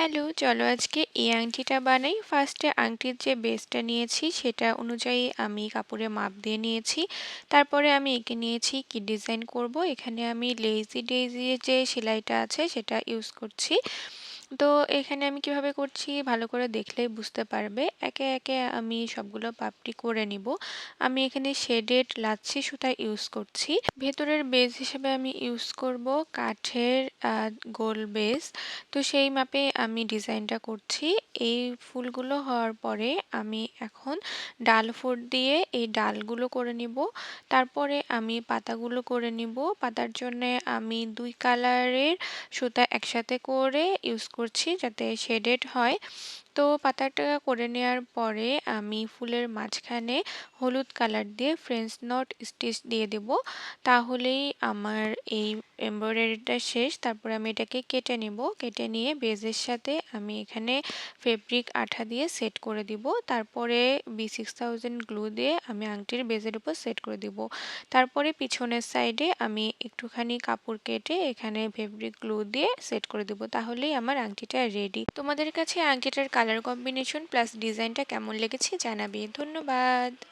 Hello, চলো আজকে এই আংটিটা বানাই। ফার্স্টে আংটির যে বেসটা নিয়েছি, সেটা অনুযায়ী আমি কাপড়ে মাপ দিয়ে নিয়েছি। তারপরে আমি এঁকে নিয়েছি কি ডিজাইন করব। এখানে আমি লেজি ডেজি যে সেলাইটা আছে, সেটা ইউজ করছি। তো এখানে আমি কীভাবে করছি? ভালো করে দেখলেই বুঝতে পারবে। একে একে আমি সবগুলো পাপড়ি করে নিব। আমি এখানে শেডেড লাচ্ছি সুতা ইউজ করছি। ভেতরের বেজ হিসেবে আমি ইউজ করব কাঠের গোল বেজ। তো সেই মাপে আমি ডিজাইনটা করছি। এই ফুলগুলো হওয়ার পরে আমি এখন ডাল ফুট দিয়ে এই ডালগুলো করে নিব। তারপরে আমি পাতাগুলো করে নিব। পাতার জন্য আমি দুই কালারের সুতা একসাথে করে ইউজ করছি যাতে শেডেড হয়। তো পাতাটা করে নেওয়ার পরে আমি ফুলের মাঝখানে হলুদ কালার দিয়ে ফ্রেঞ্চ নট স্টিচ দিয়ে দেব। তাহলেই আমার এই এমব্রয়ডারিটা শেষ। তারপরে আমি এটাকে কেটে নেব। কেটে নিয়ে বেজের সাথে আমি এখানে ফেব্রিক আঠা দিয়ে সেট করে দিব। তারপরে বি সিক্স থাউজেন্ড গ্লু দিয়ে আমি আংটির বেজের উপর সেট করে দিব। তারপরে পিছনের সাইডে আমি একটুখানি কাপড় কেটে এখানে ফেব্রিক গ্লু দিয়ে সেট করে দিব। তাহলেই আমার আংটিটা রেডি তোমাদের কাছে আংটিটার কালার কম্বিনেশন প্লাস ডিজাইনটা কেমন লেগেছে জানাবে। ধন্যবাদ।